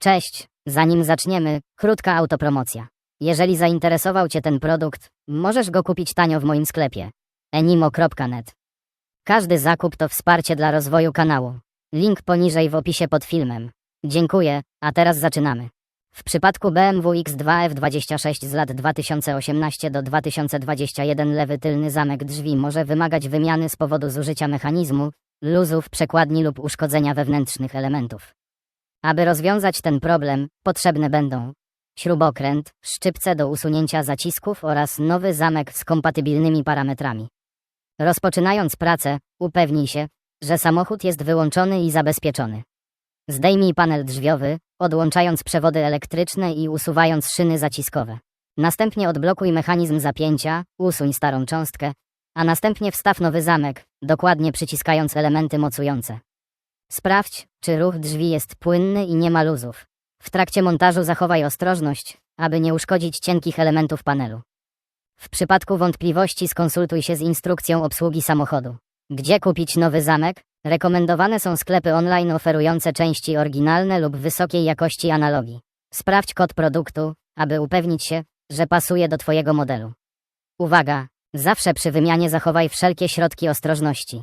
Cześć, zanim zaczniemy, krótka autopromocja. Jeżeli zainteresował Cię ten produkt, możesz go kupić tanio w moim sklepie enimo.net. Każdy zakup to wsparcie dla rozwoju kanału. Link poniżej w opisie pod filmem. Dziękuję, a teraz zaczynamy. W przypadku BMW X2 F26 z lat 2018 do 2021 lewy tylny zamek drzwi może wymagać wymiany z powodu zużycia mechanizmu, luzów, przekładni lub uszkodzenia wewnętrznych elementów. Aby rozwiązać ten problem, potrzebne będą śrubokręt, szczypce do usunięcia zacisków oraz nowy zamek z kompatybilnymi parametrami. Rozpoczynając pracę, upewnij się, że samochód jest wyłączony i zabezpieczony. Zdejmij panel drzwiowy, odłączając przewody elektryczne i usuwając szyny zaciskowe. Następnie odblokuj mechanizm zapięcia, usuń starą cząstkę, a następnie wstaw nowy zamek, dokładnie przyciskając elementy mocujące. Sprawdź, czy ruch drzwi jest płynny i nie ma luzów. W trakcie montażu zachowaj ostrożność, aby nie uszkodzić cienkich elementów panelu. W przypadku wątpliwości skonsultuj się z instrukcją obsługi samochodu. Gdzie kupić nowy zamek? Rekomendowane są sklepy online oferujące części oryginalne lub wysokiej jakości analogii. Sprawdź kod produktu, aby upewnić się, że pasuje do Twojego modelu. Uwaga! Zawsze przy wymianie zachowaj wszelkie środki ostrożności.